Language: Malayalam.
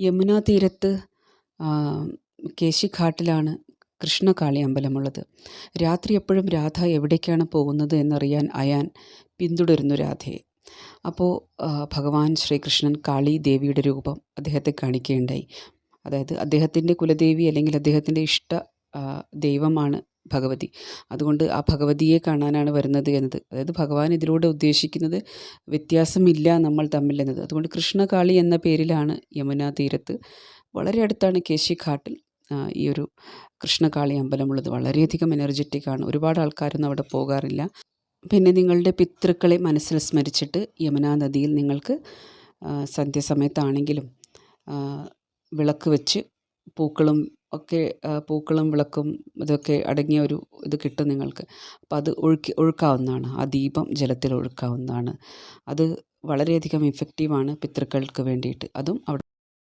യമുനാ തീരത്ത് കേശിഘാട്ടിലാണ് കൃഷ്ണകാളി അമ്പലമുള്ളത് രാത്രി എപ്പോഴും രാധ എവിടേക്കാണ് പോകുന്നത് എന്നറിയാൻ അയാൻ പിന്തുടരുന്നു രാധയെ. അപ്പോൾ ഭഗവാൻ ശ്രീകൃഷ്ണൻ കാളി ദേവിയുടെ രൂപം അദ്ദേഹത്തെ കാണിക്കുകയുണ്ടായി. അതായത് അദ്ദേഹത്തിന്റെ കുലദേവി അല്ലെങ്കിൽ അദ്ദേഹത്തിന്റെ ഇഷ്ട ദൈവമാണ് ഭഗവതി. അതുകൊണ്ട് ആ ഭഗവതിയെ കാണാനാണ് വരുന്നത് എന്നത്. അതായത് ഭഗവാൻ ഇതിലൂടെ ഉദ്ദേശിക്കുന്നത് വ്യത്യാസമില്ല നമ്മൾ തമ്മിൽ എന്നത്. അതുകൊണ്ട് കൃഷ്ണകാളി എന്ന പേരിലാണ് യമുന തീരത്ത്. വളരെ അടുത്താണ് കേശി ഘാട്ടിൽ ഈ ഒരു കൃഷ്ണകാളി അമ്പലമുള്ളത്. വളരെയധികം എനർജറ്റിക്കാണ് ഒരുപാട് ആൾക്കാരൊന്നും അവിടെ പോകാറില്ല. പിന്നെ നിങ്ങളുടെ പിതൃക്കളെ മനസ്സിൽ സ്മരിച്ചിട്ട് യമുനാ നദിയിൽ നിങ്ങൾക്ക് സന്ധ്യാസമയത്താണെങ്കിലും വിളക്ക് വെച്ച് പൂക്കളും ഒക്കെ പൂക്കളും വിളക്കും ഇതൊക്കെ അടങ്ങിയ ഒരു ഇത് കിട്ടും നിങ്ങൾക്ക്. അപ്പം അത് ഒഴുക്കി ഒഴുക്കാവുന്നതാണ്. ആ ദീപം ജലത്തിൽ ഒഴുക്കാവുന്നതാണ്. അത് വളരെയധികം ഇഫക്റ്റീവാണ് പിതൃക്കൾക്ക് വേണ്ടിയിട്ട്. അതും അവിടെ